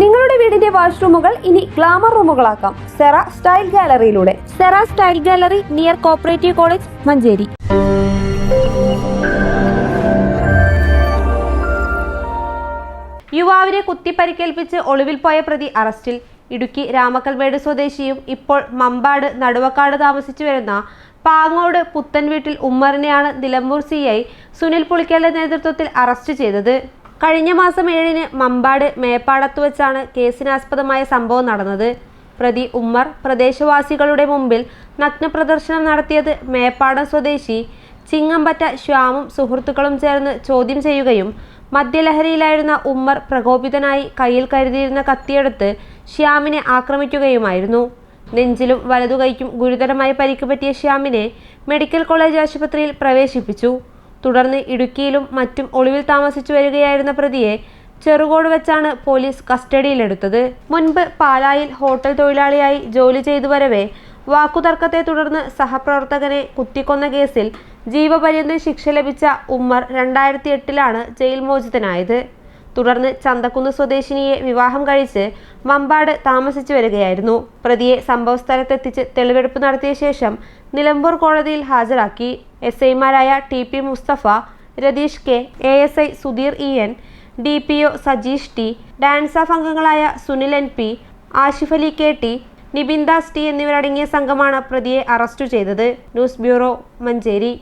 നിങ്ങളുടെ വീടിന്റെ വാഷ്റൂമുകൾ ഇനി ഗ്ലാമർ റൂമുകളാക്കാം. Cera style ഗാലറിയിലൂടെ. Sera style gallery near cooperative college Manjeri. യുവാവിനെ കുത്തിപ്പരിക്കേൽപ്പിച്ച് ഒളിവിൽ പോയ പ്രതി അറസ്റ്റിൽ. ഇടുക്കി രാമക്കൽമേട് സ്വദേശിയും ഇപ്പോൾ മമ്പാട് നടുവക്കാട് താമസിച്ചു വരുന്ന പാങ്ങോട് പുത്തൻവീട്ടിൽ ഉമ്മറിനെയാണ് നിലമ്പൂർ സി ഐ സുനിൽ പുളിക്കലിന്റെ നേതൃത്വത്തിൽ അറസ്റ്റ് ചെയ്തത്. കഴിഞ്ഞ മാസം ഏഴിന് മമ്പാട് മേപ്പാടത്ത് വെച്ചാണ് കേസിനാസ്പദമായ സംഭവം നടന്നത്. പ്രതി ഉമ്മർ പ്രദേശവാസികളുടെ മുമ്പിൽ നഗ്നപ്രദർശനം നടത്തിയത് മേപ്പാടം സ്വദേശി ചിങ്ങമ്പറ്റ ശ്യാമും സുഹൃത്തുക്കളും ചേർന്ന് ചോദ്യം ചെയ്യുകയും മദ്യലഹരിയിലായിരുന്ന ഉമ്മർ പ്രകോപിതനായി കയ്യിൽ കരുതിയിരുന്ന കത്തിയെടുത്ത് ശ്യാമിനെ ആക്രമിക്കുകയുമായിരുന്നു. നെഞ്ചിലും വലതുകൈക്കും ഗുരുതരമായി പരിക്ക് പറ്റിയ ശ്യാമിനെ മെഡിക്കൽ കോളേജ് ആശുപത്രിയിൽ പ്രവേശിപ്പിച്ചു. തുടർന്ന് ഇടുക്കിയിലും മറ്റും ഒളിവിൽ താമസിച്ചു വരികയായിരുന്ന പ്രതിയെ ചെറുകോട് വെച്ചാണ് പോലീസ് കസ്റ്റഡിയിലെടുത്തത്. മുൻപ് പാലായിൽ ഹോട്ടൽ തൊഴിലാളിയായി ജോലി ചെയ്തു വരവെ വാക്കുതർക്കത്തെ തുടർന്ന് സഹപ്രവർത്തകനെ കുത്തിക്കൊന്ന കേസിൽ ജീവപര്യന്തം ശിക്ഷ ലഭിച്ച ഉമ്മർ രണ്ടായിരത്തി എട്ടിലാണ് ജയിൽ മോചിതനായത്. തുടർന്ന് ചന്തക്കുന്ന് സ്വദേശിനിയെ വിവാഹം കഴിച്ച് മമ്പാട് താമസിച്ചു വരികയായിരുന്നു. പ്രതിയെ സംഭവസ്ഥലത്തെത്തിച്ച് തെളിവെടുപ്പ് നടത്തിയ ശേഷം നിലമ്പൂർ കോടതിയിൽ ഹാജരാക്കി. എസ് ഐമാരായ T P Musthafa Ratheesh K A S I Sudheer E N D P O Sajeesh T DANSAF അംഗങ്ങളായ Sunil N P Ashif Ali K T Nibin T എന്നിവരടങ്ങിയ സംഘമാണ് പ്രതിയെ അറസ്റ്റ് ചെയ്തത്. News bureau Manjeri.